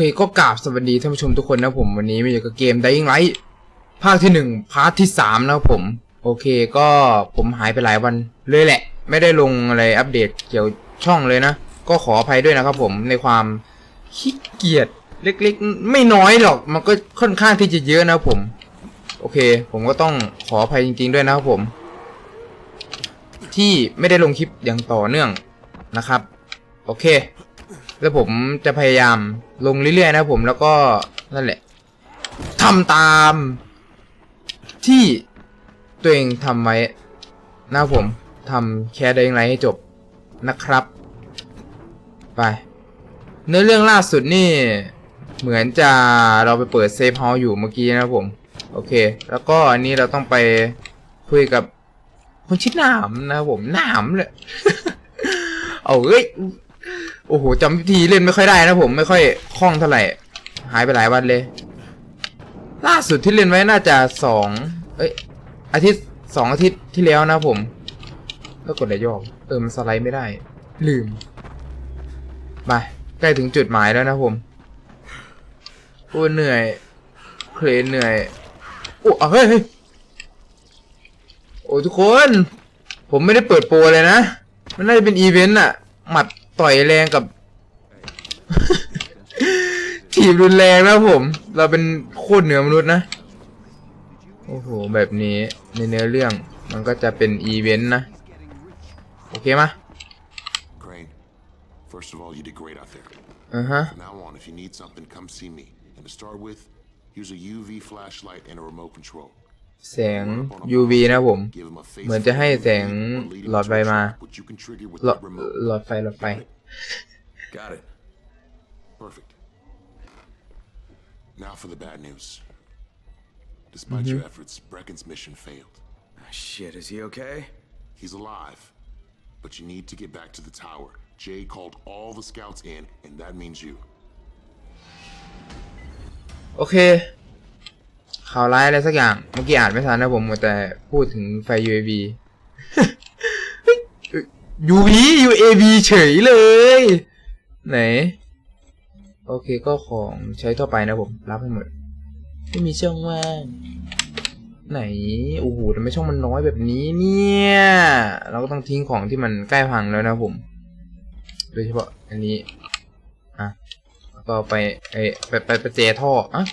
เคก็กราบสวัสดีท่านผู้ชมทุกคนนะผมวันนี้มาอยู่กับเกม Dying Light ภาคที่หนึ่งพาร์ทที่สามนะครับผม โอเคก็ผมหายไปหลายวันเลยแหละ ไม่ได้ลงอะไรอัปเดตเกี่ยวช่องเลยนะ ก็ขออภัยด้วยนะครับผมในความขี้เกียจเล็กๆ ไม่น้อยหรอกมันก็ค่อนข้างที่จะเยอะนะผม โอเค ผมก็ต้องขออภัยจริง ๆ ด้วยนะครับผม ที่ไม่ได้ลงคลิปอย่างต่อเนื่องนะครับ โอเค แล้วผมจะพยายามลงเรื่อยๆนะผมแล้วก็นั่นแหละทำตามที่ตัวเองทำไว้นะผมทำแค่ได้ยังไงให้จบนะครับ ไป เนื้อเรื่องล่าสุดนี่ เหมือนจะเราไปเปิดเซฟเฮาส์อยู่เมื่อกี้นะผม โอเค แล้วก็อันนี้เราต้องไปคุยกับคนชื่อหนามนะผมหนามเลยเอาเอ้ย โอ้โหจำวิธีเล่นไม่ค่อยได้นะผมไม่ค่อยคล่องเท่าไหร่ หายไปหลายวันเลย ล่าสุดที่เล่นไว้น่าจะสองเอ้ยอาทิตย์สองอาทิตย์ที่แล้วนะผมแล้วกดอะไรย่อเออมันสไลด์ไม่ได้ ลืมไปใกล้ถึงจุดหมายแล้วนะผมโอ้เหนื่อยเคลนเหนื่อยโอ้เฮ้ยเฮ้ยโอ้ทุกคน ผมไม่ได้เปิดโปรเลยนะ มันน่าจะเป็นอีเวนต์อะหมัด ต่อยแรงกับ ถีบรุนแรงนะผม เราเป็นโคตรเหนือมนุษย์นะ โอ้โห แบบนี้ในเนื้อเรื่องมันก็จะเป็นอีเวนต์นะ โอเคมะ Crane, first of all, you did great out there. อือฮะ From now on, if you need something, come see me. And to start with, use a UV flashlight and a remote control. แสง UV นะผม Give him a face เหมือนจะให้แสง หลอดไฟมา which you can trigger with หลอด the remote. หลอดไฟหลอดไฟ Got it. Perfect. Now for the bad news. Despite your efforts, Brecken's mission failed. Shit, is he okay? He's alive. But you need to get back to the tower. Jay called all the scouts in, and that means you. โอเค ข่าวร้ายอะไรสักอย่าง เมื่อกี้อ่านไม่ทันนะผมแต่พูดถึงไฟ UAV UV UAV เฉยเลย ไหน โอเคก็ของใช้ทั่วไปนะผม รับให้หมด ไม่มีช่องว่างไหน โอ้โหทำไมช่องมันน้อยแบบนี้เนี่ย เราก็ต้องทิ้งของที่มันใกล้พังแล้วนะผม โดยเฉพาะอันนี้ อะ ก็ไปไอไปไปไปเจท่ออะ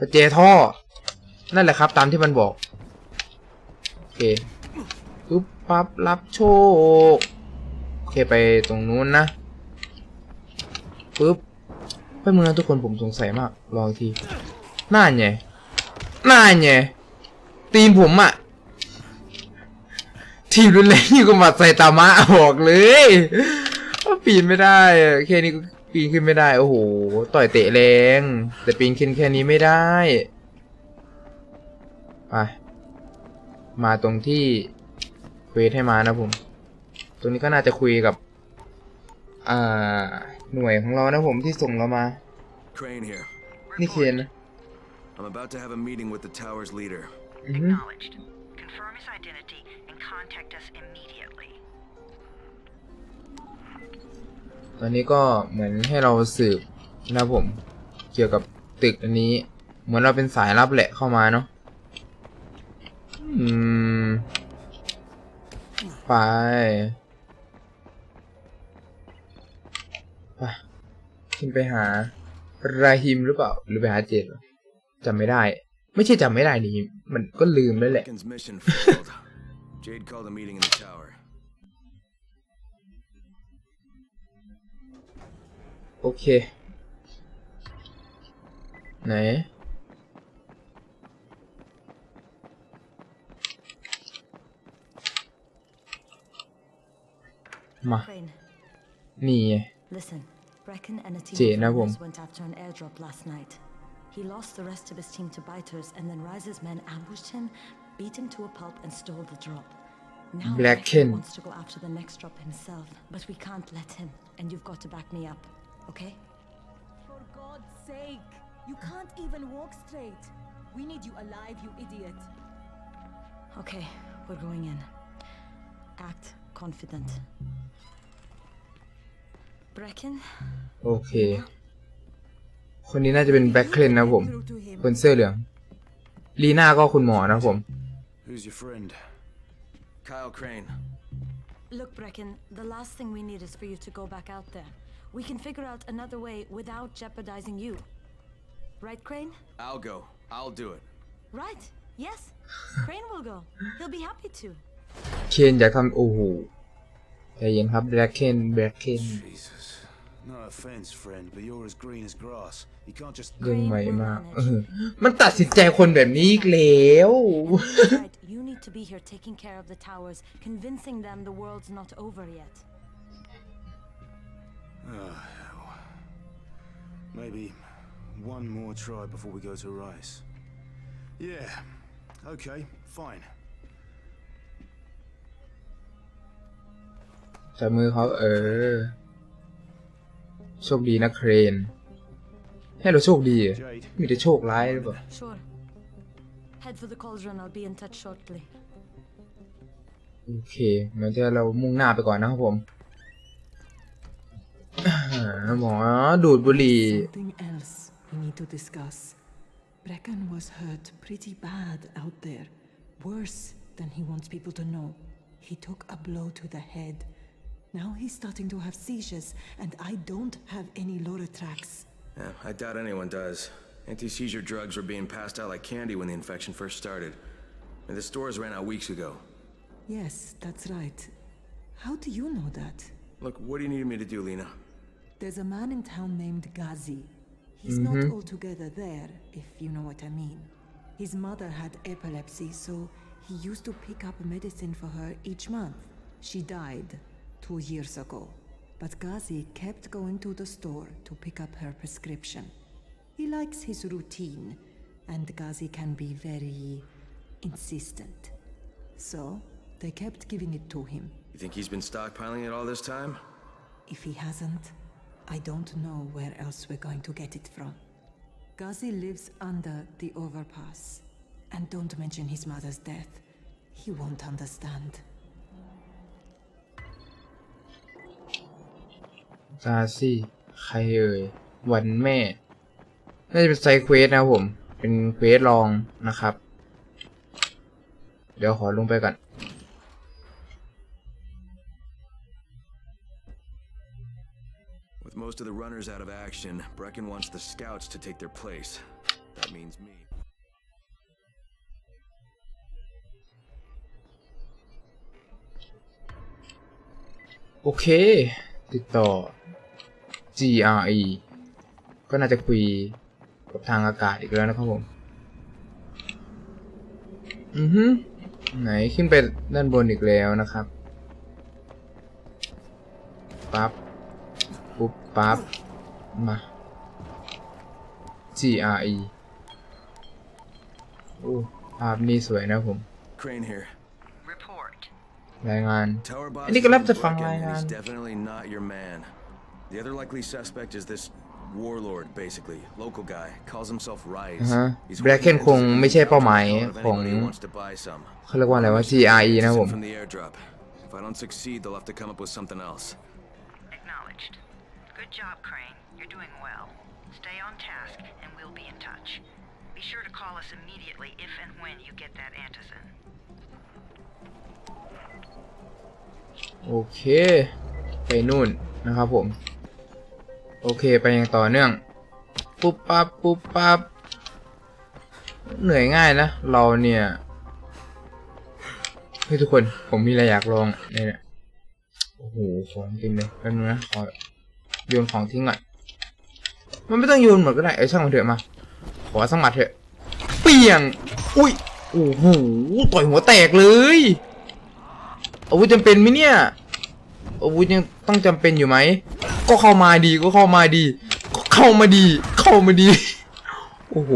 ไปเจท่อ นั่นแหละครับ ตามที่มันบอก โอเคปุ๊บปั๊บรับโชค โอเคไปตรงนู้นนะปุ๊บไปเมืองทุกคนผมสงสัยมาก ลองอีกทีหน้าไงหน้าไงตีนผมอะทีมรุนแรงยิ่กว่าหมัดใส่ตามะบอกเลยว่าปีนไม่ได้อะแค่นี้ ปีนขึ้นไม่ได้ โอ้โห ต่อยเตะแรง แต่ปีนขึ้นแค่นี้ไม่ได้ไปมาตรงที่เควสให้มานะผม ตรงนี้ก็น่าจะคุยกับ อ่า หน่วยของเรานะผมที่ส่งเรามา Crane here. นี่เคนนะ I'm about to have a meeting with the tower's leader. อือฮึ Acknowledged. Confirm his identity and contact us immediately. ตอนนี้ก็เหมือนให้เราสืบนะผม เกี่ยวกับตึกอันนี้ เหมือนเราเป็นสายลับแหละเข้ามาเนาะอืม ไปไปขึ้นไปหาราฮิมหรือเปล่า หรือไปหาเจดจำไม่ได้ ไม่ใช่จำไม่ได้นี่ มันก็ลืมแล้วแหละ Jade called a meeting in the tower. โอเค ไหน มา Crane, นี่ไง listen. Brecken and a team Jane, of na runners bom. went after an airdrop last night. He lost the rest of his team to biters, and then Rise's men ambushed him, beat him to a pulp, and stole the drop. Now Blacken. Brecken wants to go after the next drop himself, but we can't let him, and you've got to back me up, okay? For God's sake! You can't even walk straight. We need you alive, you idiot. Okay, we're going in. Act confident. Brecken, โอเค คนนี้น่าจะเป็นแบ็คเคลนนะครับผม through to him. คนเสื้อเหลือง ลีน่าก็คุณหมอนะครับผม Who's your friend? Kyle Crane. look, Brecken, the last thing we need is for you to go back out there. We can figure out another way without jeopardizing you. Right, Crane? I'll go. I'll do it. Right. Yes. Crane will go. He'll be happy to. เคนอยากทำโอ้โหใจเย็นครับแบ็คเคนแบ็คเคน Jesus. No offense, friend, but you're as green as grass. You can't just. เรื่องใหม่ Crane will มาก manage. เออมันตัดสินใจคนแบบนี้อีกแล้ว right. You need to be here taking care of the towers, convincing them the world's not over yet. Oh, hell. Maybe one more try before we go to Rice. Yeah. Okay, fine. จับมือเขาเออ โชคดีนะเครน ให้เราโชคดีอะ Jade. มีแต่โชคร้ายหรือเปล่า Sure. Head for the cauldron. I'll be in touch shortly. โอเคงั้นจะเรามุ่งหน้าไปก่อนนะครับผม อ่าหมอดูดบุหรี่ Something else we need to discuss. Brecken was hurt pretty bad out there. Worse than he wants people to know. He took a blow to the head. Now he's starting to have seizures, and I don't have any Loratrax. Yeah, I doubt anyone does. Anti-seizure drugs were being passed out like candy when the infection first started. And the stores ran out weeks ago. Yes, that's right. How do you know that? Look, what do you need me to do, Lena? There's a man in town named Ghazi. He's not mm-hmm. altogether there, if you know what I mean. His mother had epilepsy, so he used to pick up medicine for her each month. She died two years ago. But Ghazi kept going to the store to pick up her prescription. He likes his routine, and Ghazi can be very insistent. So, they kept giving it to him. You think he's been stockpiling it all this time? If he hasn't, I don't know where else we're going to get it from. Ghazi lives under the overpass. And don't mention his mother's death. He won't understand. ซาซี่ ใครเอ่ย วันแม่ น่าจะเป็นไซเควสนะครับผม เป็นเควสลองนะครับ เดี๋ยวขอลงไปก่อน most of the runners out of action, Brecken wants the scouts to take their place. That means me. โอเคติดต่อ GRE ก็น่าจะคุยกับทางอากาศอีกแล้วนะครับผม อือฮึไหนขึ้นไปด้านบนอีกแล้วนะครับ ปั๊บ ปุ๊บปั๊บมา GRE โอ้ภาพนี้สวยนะผม Crane here. Report. รายงาน Tower boss อันนี้ก็รับ is จะฟัง Brecken, ราย and งาน he's definitely not your man. The other likely suspect is this warlord, basically, local guy. Calls himself Rise. อ่าฮะ He's Bracken holding คงไม่ใช่เป้าหมาย out of ของ anybody who wants to buy some. เขาเรียกว่าอะไรว่า GRE นะผม From the airdrop. If I don't succeed, they'll have to come up with something else. Acknowledged. Good job, Crane. You're doing well. Stay on task, and we'll be in touch. Be sure to call us immediately if and when you get that antizin. โอเค ไปนู่นนะครับผม โอเคไปอย่างต่อเนื่อง ปุ๊บปั๊บปุ๊บปั๊บเหนื่อยง่ายนะ เราเนี่ยเฮ้ยทุกคนผมมีอะไรอยากลองเนี่ยโอ้โหของเต็มเลยแป๊บนึงนะขอ โยนของทิ้งก่อนมันไม่ต้องโยนหมดก็ได้เอ้ช่างมันเถอะมา ขอสักมัดเถอะ เปี่ยง อุ้ย โอ้โห ต่อยหัวแตกเลยอาวุธจำเป็นไหมเนี่ยอาวุธยังต้องจำเป็นอยู่ไหม ก็เข้ามาดีก็เข้ามาดีก็เข้ามาดี เข้ามาดี โอ้โห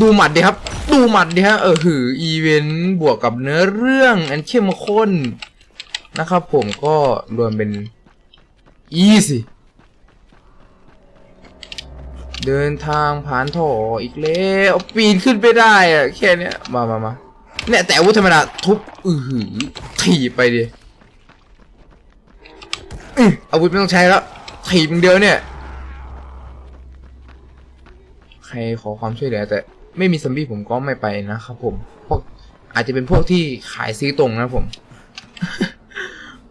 ดูหมัดดิครับ ดูหมัดดิฮะ เออหือ อีเวนต์บวกกับเนื้อเรื่องอันเข้มข้นนะครับผมก็รวมเป็นอีสิ เดินทางผ่านท่ออีกแล้วปีนขึ้นไปได้อะแค่เนี้ยมามามาเนี่ยแต่อาวุธธรรมดาทุบอือหือถีบไปดิอื้อาวุธไม่ต้องใช้แล้วถีบอย่างเดียวเนี่ย ใครขอความช่วยเหลือแต่ไม่มีซัมบี้ผมก็ไม่ไปนะครับผมพวกอาจจะเป็นพวกที่ขายซื้อตรงนะผม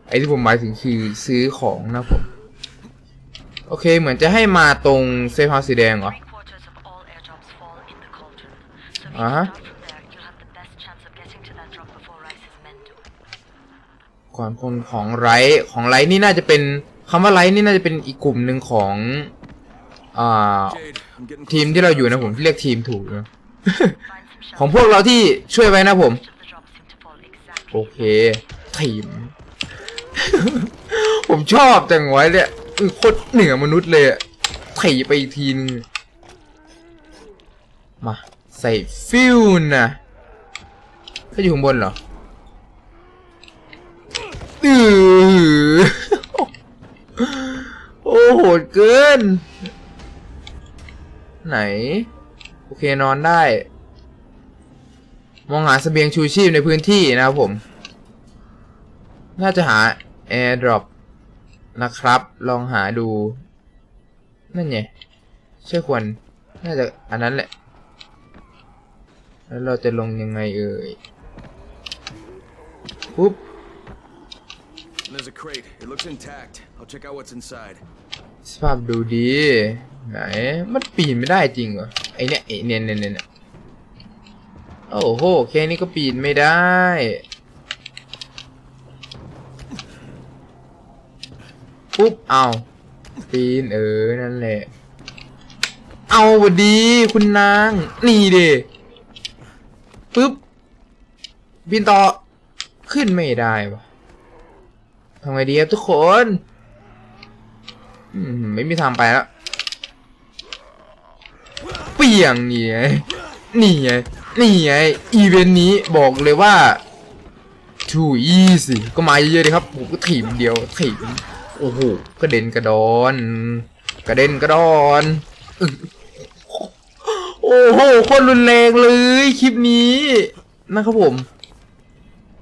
ไอ้ที่ผมหมายถึงคือซื้อของนะผม โอเค เหมือนจะให้มาตรงเซฟเฮาส์สีแดงเหรอ Three quarters of all airdrops fall in the cauldron. So if Uh-huh. you start from there, you'll have the best chance of getting to that drop before Rice's men do. ก่อนคนของไรของไรนี่น่าจะเป็นคำว่าไรนี่น่าจะเป็นอีกกลุ่มหนึ่งของอ่า Jade, I'm getting ทีม close ที่ to เรา the อยู่นะ zone. ผมที่เรียกทีมถูกนะ Find some ของ shelter. พวกเราที่ช่วยไว้นะผม Most of the drops seem to fall exactly โอเคทีม ผมชอบจังไว้เนี่ยเออ โคตรเหนือมนุษย์เลยอะถีไปอีกทีนึง มา ใส่ฟิวนะเขาอยู่ข้างบนเหรออือโอ้โหดเกิน ไหน โอเคนอนได้ มองหาเสบียงชูชีพในพื้นที่นะครับผม น่าจะหา airdrop นะครับ ลองหาดู นั่นไงใช่ควร น่าจะอันนั้นแหละ แล้วเราจะลงยังไงเอ่ยปุ๊บ There's a crate. It looks intact. I'll check out what's inside. สภาพดูดี ไหน มันปีนไม่ได้จริงเหรอ ไอเนี่ยไอเนี่ยเนี่ยเนี่ยเนี่ยโอ้โห แค่นี้ก็ปีนไม่ได้ ปุ๊บเอาปีนเออนั่นแหละ เอาหวัดดีคุณนาง นี่เดปุ๊บ บินต่อ ขึ้นไม่ได้วะทำไงดีครับทุกคนไม่มีทางไปแล้วเปียงนี่ไงนี่ไงนี่ไงอีเวนต์นี้บอกเลยว่า too easy ก็มาเยอะๆเลยครับผมก็ถีบเดียวถีบ โอ้โหกระเด็นกระดอน กระเด็นกระดอนโอ้โหโคนรุนแรงเลยคลิปนี้นะครับผม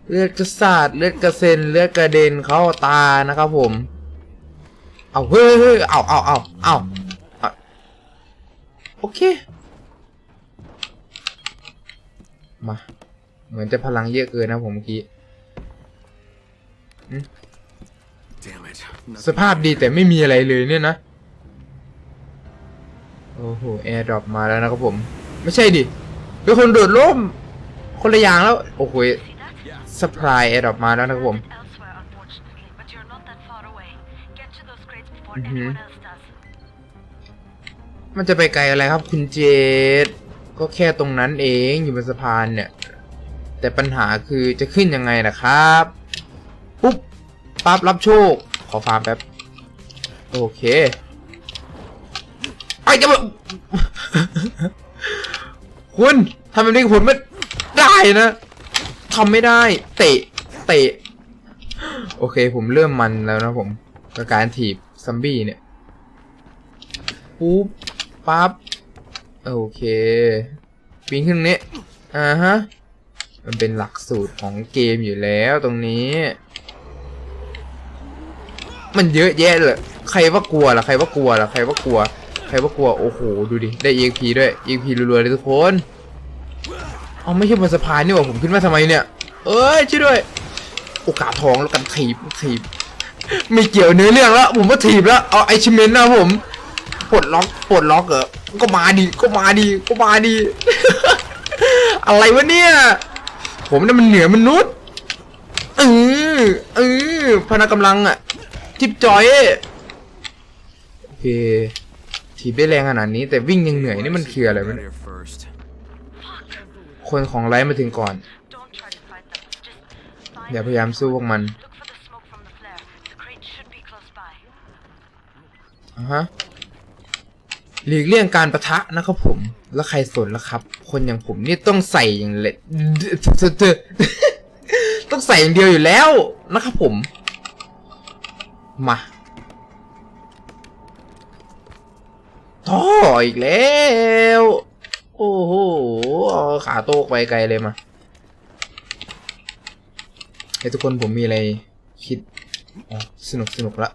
เลือดกระสาดเลือดกระเซ็นเลือดกระเด็นเข้าตานะครับผม เอาเฮ้ยเอาเอาเอาเอาโอเค มา เหมือนจะพลังเยอะเกินนะผมเมื่อกี้ สภาพดีแต่ไม่มีอะไรเลยเนี่ยนะ โอ้โหแอร์ดรอปมาแล้วนะครับผม ไม่ใช่ดิ เป็นคนโดดร่ม คนละอย่างแล้ว โอ้โหสปายแอร์ดรอปมาแล้วนะครับผมมันจะไปไกลอะไรครับคุณเจดก็แค่ตรงนั้นเองอยู่บนสะพานเนี่ย แต่ปัญหาคือจะขึ้นยังไงนะครับ ปุ๊บปั๊บรับโชค ขอฟาร์มแป๊บ โอเคไอ้จะมาคุณทำแบบนี้ผมไม่ได้นะทำไม่ได้ เตะ เตะ โอเค ผมเริ่มมันแล้วนะผมกับการถีบซัมบี้เนี่ย ปุ๊บ ปั๊บ โอเคปีนขึ้นนี้อ่าฮะ มันเป็นหลักสูตรของเกมอยู่แล้วตรงนี้ มันเยอะแยะเลยใครว่ากลัวล่ะใครว่ากลัวล่ะใครว่ากลัว ใครว่ากลัวโอ้โหดูดิได้ EXP ด้วย EXP รัวๆเลยทุกคนเอาไม่ใช่บนสะพานนี่หว่าผมขึ้นมาทำไมเนี่ย เอ้ยช่วยด้วย โอกาสทองแล้วกันถีบถีบไม่เกี่ยวเนื้อเรื่องแล้วผมว่าถีบแล้วเอาไอชิเมนนะผมปลดล็อกปลดล็อกเหรอก็มาดีก็มาดีก็มาดี อะไรวะเนี่ย ผมนี่มันเหนือมนุษย์เออเออพละกำลังอะ จิบจอยโอเคถีบได้แรงขนาดนี้ แต่วิ่งยังเหนื่อยนี่มันคืออะไรมันคนของไลฟ์มาถึงก่อนอย่าพยายามสู้พวกมันฮะหลีกเลี่ยงการประทะนะครับผม แล้วใครสนล่ะครับ คนอย่างผมนี่ต้องใส่อย่างเละต้องใส่อย่างเดียวอยู่แล้วนะครับผม มาท่ออีกแล้ว โอ้โหขาโตกไปไกลเลยมาให้ทุกคนผมมีอะไรคิดสนุกสนุกละ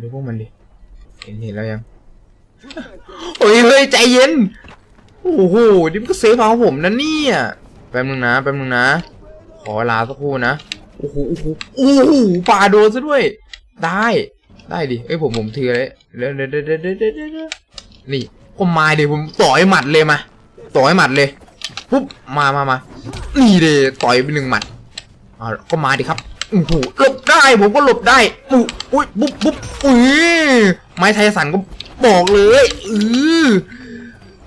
ดูพวกมันดิ เห็นเห็นแล้วยัง โอ้ยเฮ้ยใจเย็น โอ้โหนี่มันก็เซฟเอาผมนะเนี่ย แป๊บนึงนะ แป๊บนึงนะ ขอลาสักครู่นะ โอ้โหโอ้โหโอ้โหปาโดนซะด้วย ได้ ได้ดิเอ้ยผมผมถือเลยเดี๋ยวเดี๋ยวเดี๋ยวเดี๋ยวเดี๋ยวเดี๋ยวเดี๋ยวนี่ผมมาดิผมต่อยหมัดเลยมา ต่อยหมัดเลยปุ๊บมามามานี่เดต่อยไปหนึ่งหมัดอ่าก็มาดิครับโอ้โหหลบได้ผมก็หลบได้อุ๊ยอุ้ยปุ๊บปุ๊บอุ้ยไม้ไทยสันก็บอกเลยอือ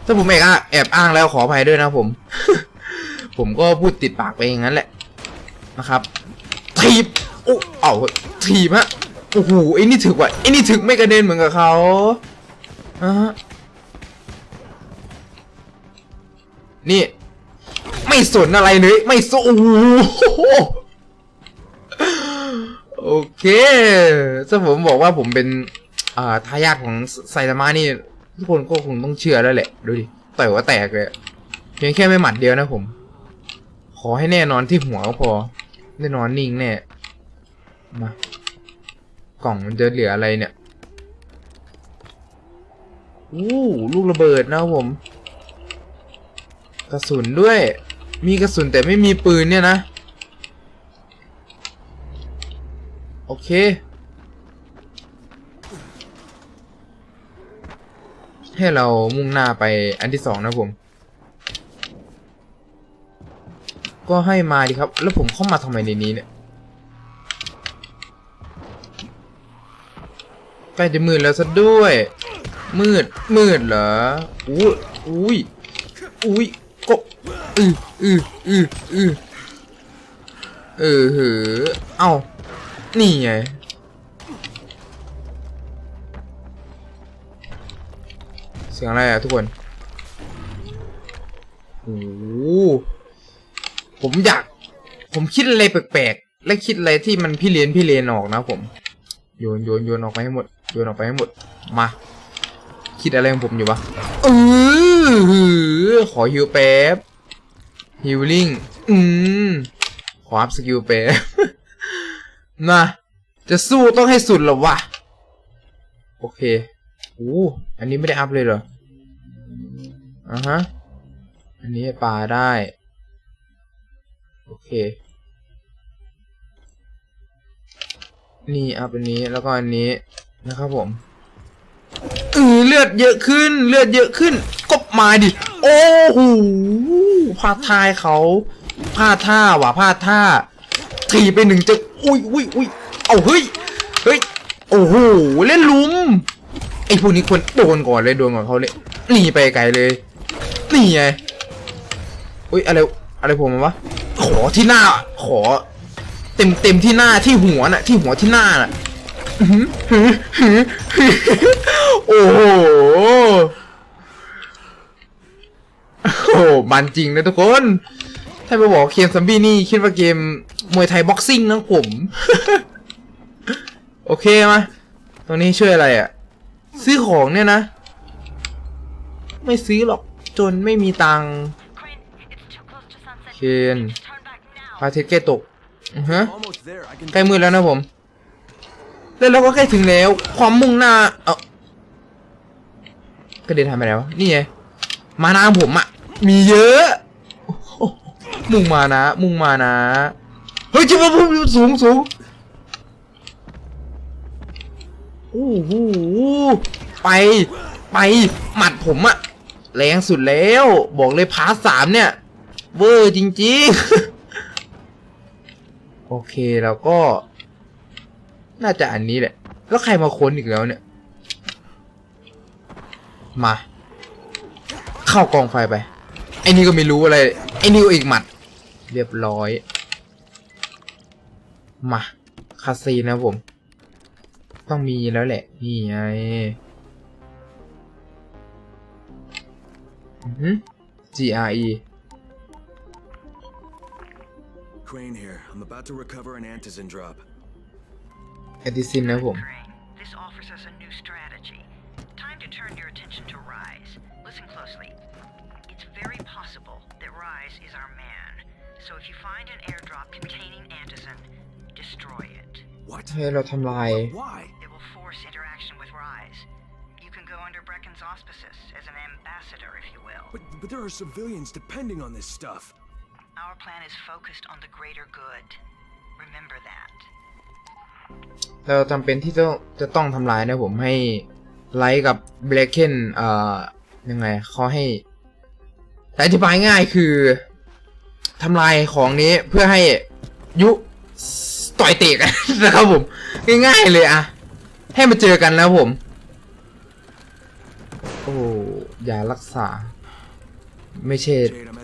ถ้าผมแอบอ้างแอบอ้างแล้วขออภัยด้วยนะผม ผมก็พูดติดปากไปอย่างนั้นแหละนะครับ ถีบโอ้เอาถีบฮะโอ้โหไอ้นี่ถึกว่ะไอ้นี่ถึกไม่กระเด็นเหมือนกับเขาอ่าฮะนี่ ไม่สนอะไรเลย ไม่สนโอ้โหโอเคถ้าผมบอกว่าผมเป็น อ่าทายาทของไซตามะนี่ ทุกคนก็คงต้องเชื่อแล้วแหละ ดูดิต่อยว่าแตกเลยเพียงแค่ไม่หมัดเดียวนะผม ขอให้แน่นอนที่หัวก็พอ แน่นอนนิ่งแน่ มากล่องมันจะเหลืออะไรเนี่ย อู้ลูกระเบิดนะผม กระสุนด้วย มีกระสุนแต่ไม่มีปืนเนี่ยนะ โอเคให้เรามุ่งหน้าไปอันที่สองนะผม ก็ให้มาดีครับ แล้วผมเข้ามาทำไมในนี้เนี่ยใกล้จะมืดแล้วซะด้วย มืด มืดเหรออุ้ยอุ้ยอุ้ยก็อืออืออืออือเออเหอเอ้า นี่ไง เสียงอะไรอะทุกคน โอ้ ผมอยาก ผมคิดอะไรแปลกๆ และคิดอะไรที่มันพี่เลียนพี่เลียนออกนะผม โยนโยนโยนออกไปให้หมด โยนออกไปให้หมด มา คิดอะไรของผมอยู่ปะเออขอฮิวแป๊บฮิวลิงอืม ขออัพสกิลแป๊บนะจะสู้ต้องให้สุดหรอวะ โอเคโอ้อันนี้ไม่ได้อัพเลยเหรออ่าฮะ อันนี้ปลาได้ อเค นี่อัพอันนี้แล้วก็อันนี้นะครับผมเออเลือดเยอะขึ้น เลือดเยอะขึ้นก็มาดิ โอ้โหพลาดทายเขาพลาดท่าว่ะพลาดท่าถีบไปหนึ่งจะอุ้ยอุ้ยอุ้ยเอาเฮ้ยเฮ้ยโอ้โหเล่นลุมไอ้พวกนี้ควรโดนก่อนเลยโดนก่อนเขาเลยหนีไปไกลเลยนี่ไงอุ้ยอะไรอะไรผมมาวะ ขอที่หน้า ขอ เต็มเต็มที่หน้าที่หัวน่ะ ที่หัวที่หน้าน่ะอื้อหือหือหือหือโอ้โหโอ้โหมันจริงนะทุกคน ถ้าไปบอกเกมซัมบี้นี่คิดว่าเกมมวยไทยบ็อกซิ่งนะผม โอเคมาตรงนี้ช่วยอะไรอะ ซื้อของเนี่ยนะ ไม่ซื้อหรอกจนไม่มีตังค์ Crane, it's too close to sunset. เคน Turn back พระ now. อาทิตย์ใกล้ตกอือฮะ Almost there. I can ใกล้มืดแล้วนะผม แล้วเราก็ใกล้ถึงแล้ว ความมุ่งหน้า เออกระเด็นทำไปแล้วะนี่ไง มานาผมอะมีเยอะโอ้โหมุ่งมานะ มุ่งมานะ เฮ้ยจิบว่าผมสูงสูงโอ้โหไป ไป หมัดผมอะแรงสุดแล้ว บอกเลยพาร์ทสามเนี่ย เวอร์จริง ๆ โอเคแล้วก็ น่าจะอันนี้แหละ แล้วใครมาค้นอีกแล้วเนี่ย มา เข้ากองไฟไป ไอ้นี่ก็ไม่รู้อะไร ไอ้นี่อีกหมัด เรียบร้อย มา คาซีนะผม ต้องมีแล้วแหละ นี่ไงอือ GRE Crane here. I'm about to recover an antizin drop. แอดิซินนะผม Crane, this offers us a new strategy. Time to turn your attention to Rise. Listen closely. It's very possible that Rise is our man. So if you find an airdrop containing Antizin, destroy it. What? ให้เราทำลาย Why? It will force interaction with Rise. You can go under Brecken's auspices as an ambassador, if you will. But, but there are civilians depending on this stuff. Our plan is focused on the greater good. Remember that. เราจำเป็นที่จะจะต้องทำลายนะผมให้ไลท์กับเบลเคนเอ่อยังไงเขาให้แต่อธิบายง่ายคือทำลายของนี้เพื่อให้ยุต่อยเตะกันนะครับผม ง่ายๆเลยอะให้มาเจอกันแล้วผม โอ้ยารักษา ไม่ใช่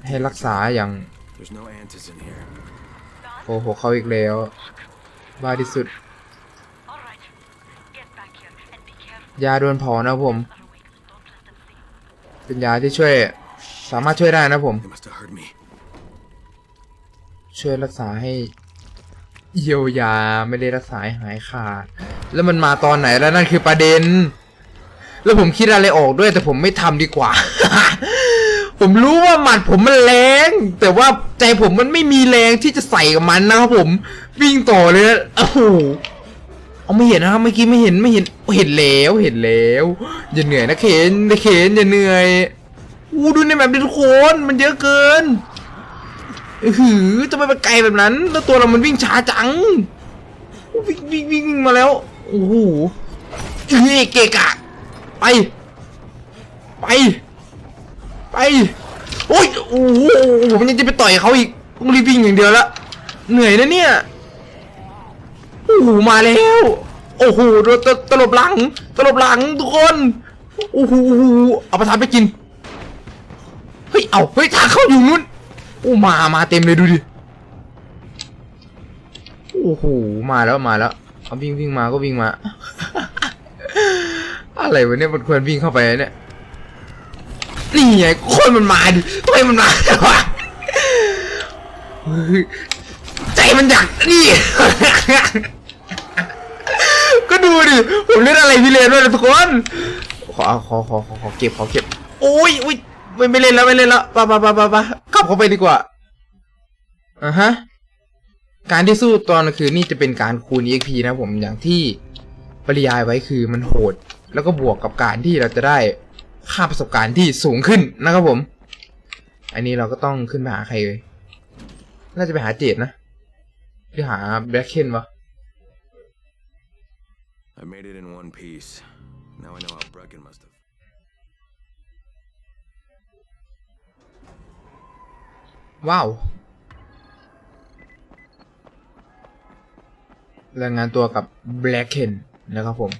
ให้รักษาอย่าง There's no antis in here. โอ้โหเขาอีกแล้ว บ้าที่สุด All right. Get back here and be careful. ยาโดนเผานะผม Are awake. Don't let them see. เป็นยาที่ช่วย สามารถช่วยได้นะผม They must have heard me. ช่วยรักษาให้เยียวยาไม่ได้รักษาให้หายขาด แล้วมันมาตอนไหนแล้วนั่นคือประเด็น แล้วผมคิดอะไรออกด้วยแต่ผมไม่ทำดีกว่า ผมรู้ว่าหมัดผมมันแรง แต่ว่าใจผมมันไม่มีแรงที่จะใส่กับมันนะครับผม วิ่งต่อเลยนะโอ้โหเอาไม่เห็นนะครับเมื่อกี้ไม่เห็นไม่เห็นเห็นแล้วเห็นแล้วอย่าเหนื่อยนะเขนนะเขนอย่าเหนื่อยอู้ดูในแบบนี้ทุกคนมันเยอะเกินอื้อหือจะไปไปไกลแบบนั้น แล้วตัวเรามันวิ่งช้าจังวิ่งวิ่งวิ่งมาแล้วโอ้โหเฮ้เกะกะไป ไป ไปโอ้ยโอ้โหผมยังจะไปต่อยเขาอีกต้องรีบวิ่งอย่างเดียวละเหนื่อยนะเนี่ยโอ้โหมาแล้วโอ้โหโดนตตลบหลัง ตลบหลังทุกคนโอ้โหเอาประทานไปกินเฮ้ยเอาเฮ้ยทางเข้าอยู่นู้นโอ้มามาเต็มเลยดูดิโอ้โหมาแล้วมาแล้วเอาวิ่งวิ่งมาก็วิ่งมา อะไรวะเนี่ยมันควรวิ่งเข้าไปเนี่ย นี่ไงคนมันมาดิทำไมมันมาวะเฮ้ยใจมันอยากนี่ ก็ดูดิ ผมเล่นอะไรพี่เลนด้วยนะทุกคน ขอขอขอขอขอเก็บขอเก็บโอ้ยอุ้ยไม่ไม่เล่นแล้วไม่เล่นแล้วไปไปไปไปไปกลับเข้าไปดีกว่าอะฮะ การที่สู้ตอนกลางคืนนี่จะเป็นการคูณ EXP นะผมอย่างที่ปริยายไว้คือมันโหด แล้วก็บวกกับการที่เราจะได้ ค่าประสบการณ์ที่สูงขึ้นนะครับผม อันนี้เราก็ต้องขึ้นไปหาใครเลยน่าจะไปหาเจดนะหรือหาแบล็คเคนวะ I made it in one piece. Now I know how Brecken must have. ว้าวรายงานตัวกับ Black Ken นะครับผม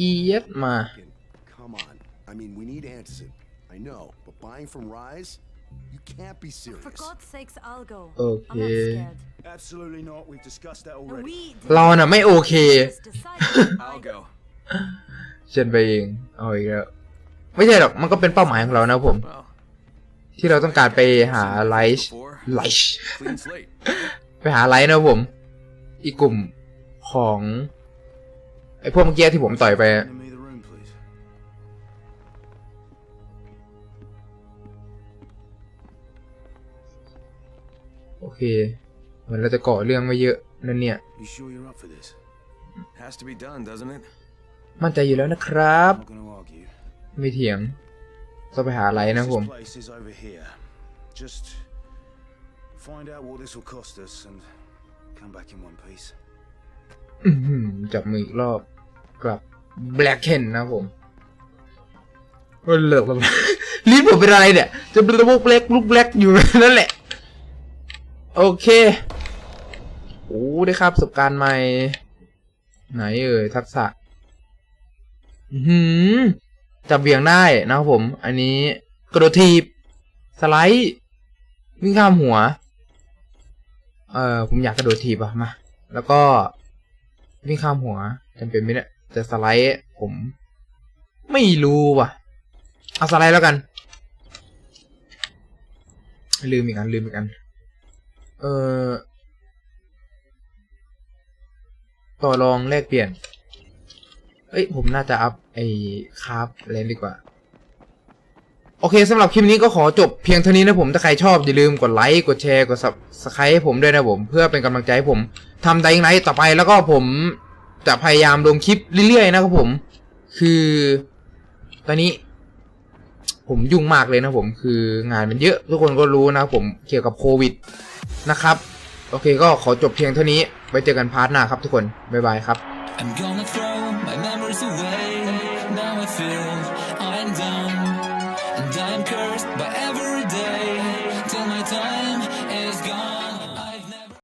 เอียดมา Come on. I mean, we need Antizin. I know, but buying from Rise? You can't be serious. For God's sakes, I'll go. Okay. I'm not scared. Absolutely not. We've discussed that And already. we เราน่ะไม่โอเค just decided I'll go. ฉันไปเองเอาอีกแล้วไม่ใช่หรอกมันก็เป็นเป้าหมายของเรานะผม Well, ที่เราต้องการไปหาไลท์ไลท์ clean slate. ไปหาไลท์นะผม อีกกลุ่มของ ไอ้พวกเมื่อกี้ที่ผมต่อยไปอะ Give me the room, please. โอเค เหมือนเราจะก่อเรื่องไม่เยอะนั่นเนี่ย You sure you're up for this? Has to be done, doesn't it? มั่นใจอยู่แล้วนะครับ I'm not going to argue. ไม่เถียงต้องไปหาไลท์นะผม This place is over here. Just find out what this will cost us and come back in one piece. จับมืออีกรอบกลับ Black Ken นะผมเออเลิกแล้วลิ้นผมเป็นอะไรเนี่ย จะเป็นลูกเล็กลูกแบล็กอยู่นั่นแหละ โอเค โอ้ได้ครับประสบการณ์ใหม่ ไหนเอ่ยทักษะหือจับเบี่ยงได้นะครับผม อันนี้กระโดดทีบ สไลด์ วิ่งข้ามหัว เออผมอยากกระโดดทีบอะมา แล้วก็ วิ่งข้ามหัวจำเป็นไหมเนี่ยแต่สไลด์ผม ไม่รู้ว่ะ เอาสไลด์แล้วกัน ลืมอีกอันลืมอีกอัน เออต่อรองแลกเปลี่ยน เอ้ย ผมน่าจะอัพไอ้คราฟเลนดีกว่า โอเคสำหรับคลิปนี้ก็ขอจบเพียงเท่านี้นะผม ถ้าใครชอบอย่าลืมกดไลค์ กดแชร์ กด subscribe ให้ผมด้วยนะผม เพื่อเป็นกำลังใจให้ผมทำ Dying Light ต่อไปแล้วก็ผมจะพยายามลงคลิปเรื่อยๆนะครับผม คือ ตอนนี้ ผมยุ่งมากเลยนะผม คืองานมันเยอะ ทุกคนก็รู้นะผมเกี่ยวกับโควิดนะครับ โอเคก็ขอจบเพียงเท่านี้ไว้เจอกันพาร์ทหน้าครับทุกคน บ๊ายบายครับ I'm gonna throw my memories away. Now I feel